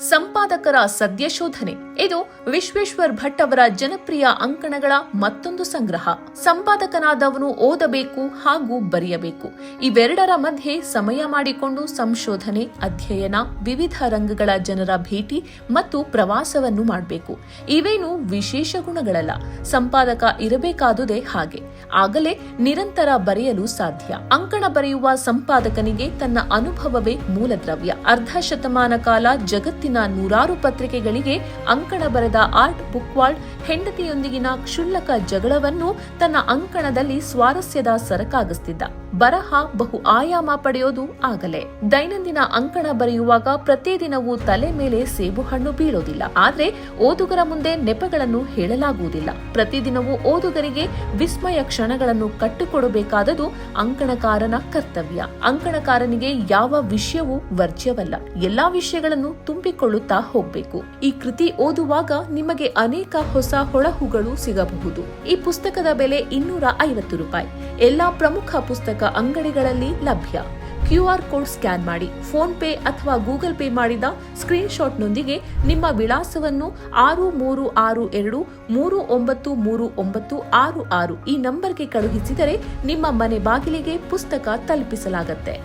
Some ಸಂಪಾದಕರ ಸದ್ಯಶೋಧನೆ. ಇದು ವಿಶ್ವೇಶ್ವರ್ ಭಟ್ ಅವರ ಜನಪ್ರಿಯ ಅಂಕಣಗಳ ಮತ್ತೊಂದು ಸಂಗ್ರಹ. ಸಂಪಾದಕನಾದವನು ಓದಬೇಕು ಹಾಗೂ ಬರೆಯಬೇಕು. ಇವೆರಡರ ಮಧ್ಯೆ ಸಮಯ ಮಾಡಿಕೊಂಡು ಸಂಶೋಧನೆ, ಅಧ್ಯಯನ, ವಿವಿಧ ರಂಗಗಳ ಜನರ ಭೇಟಿ ಮತ್ತು ಪ್ರವಾಸವನ್ನು ಮಾಡಬೇಕು. ಇವೇನು ವಿಶೇಷ ಗುಣಗಳಲ್ಲ. ಸಂಪಾದಕ ಇರಬೇಕಾದುದೇ ಹಾಗೆ. ಆಗಲೇ ನಿರಂತರ ಬರೆಯಲು ಸಾಧ್ಯ. ಅಂಕಣ ಬರೆಯುವ ಸಂಪಾದಕನಿಗೆ ತನ್ನ ಅನುಭವವೇ ಮೂಲದ್ರವ್ಯ. ಅರ್ಧ ಶತಮಾನ ಕಾಲ ಜಗತ್ತಿನ ನೂರಾರು ಪತ್ರಿಕೆಗಳಿಗೆ ಅಂಕಣ ಬರೆದ ಆರ್ಟ್ ಬುಕ್ವಾಲ್ಡ್ ಹೆಂಡತಿಯೊಂದಿಗಿನ ಕ್ಷುಲ್ಲಕ ಜಗಳವನ್ನು ತನ್ನ ಅಂಕಣದಲ್ಲಿ ಸ್ವಾರಸ್ಯದ ಸರಕಾಗಿಸ್ತಿದ್ದ. ಬರಹ ಬಹು ಆಯಾಮ ಪಡೆಯೋದು ಆಗಲೇ. ದೈನಂದಿನ ಅಂಕಣ ಬರೆಯುವಾಗ ಪ್ರತಿದಿನವೂ ತಲೆ ಮೇಲೆ ಸೇಬು ಹಣ್ಣು ಬೀಳೋದಿಲ್ಲ. ಆದ್ರೆ ಓದುಗರ ಮುಂದೆ ನೆಪಗಳನ್ನು ಹೇಳಲಾಗುವುದಿಲ್ಲ. ಪ್ರತಿದಿನವೂ ಓದುಗರಿಗೆ ವಿಸ್ಮಯ ಕ್ಷಣಗಳನ್ನು ಕಟ್ಟಿಕೊಡಬೇಕಾದದು ಅಂಕಣಕಾರನ ಕರ್ತವ್ಯ. ಅಂಕಣಕಾರನಿಗೆ ಯಾವ ವಿಷಯವೂ ವರ್ಜ್ಯವಲ್ಲ. ಎಲ್ಲಾ ವಿಷಯಗಳನ್ನು ತುಂಬಿಕೊಳ್ಳುತ್ತಾ ಹೋಗ್ಬೇಕು. ಈ ಕೃತಿ ಓದುವಾಗ ನಿಮಗೆ ಅನೇಕ ಹೊಸ ಹೊಳಹುಗಳು ಸಿಗಬಹುದು. ಈ ಪುಸ್ತಕದ ಬೆಲೆ ಇನ್ನೂರ ಐವತ್ತು ರೂಪಾಯಿ. ಎಲ್ಲಾ ಪ್ರಮುಖ ಪುಸ್ತಕ ಅಂಗಡಿಗಳಲ್ಲಿ ಲಭ್ಯ. ಕ್ಯೂ ಆರ್ ಕೋಡ್ ಸ್ಕ್ಯಾನ್ ಮಾಡಿ, ಫೋನ್ ಪೇ ಅಥವಾ ಗೂಗಲ್ ಪೇ ಮಾಡಿದ ಸ್ಕ್ರೀನ್ಶಾಟ್ನೊಂದಿಗೆ ನಿಮ್ಮ ವಿಳಾಸವನ್ನು ಆರು ಮೂರು ಆರು ಎರಡು ಮೂರು ಒಂಬತ್ತು ಮೂರು ಒಂಬತ್ತು ಆರು ಆರು ಈ ನಂಬರ್ಗೆ ಕಳುಹಿಸಿದರೆ ನಿಮ್ಮ ಮನೆ ಬಾಗಿಲಿಗೆ ಪುಸ್ತಕ ತಲುಪಿಸಲಾಗುತ್ತೆ.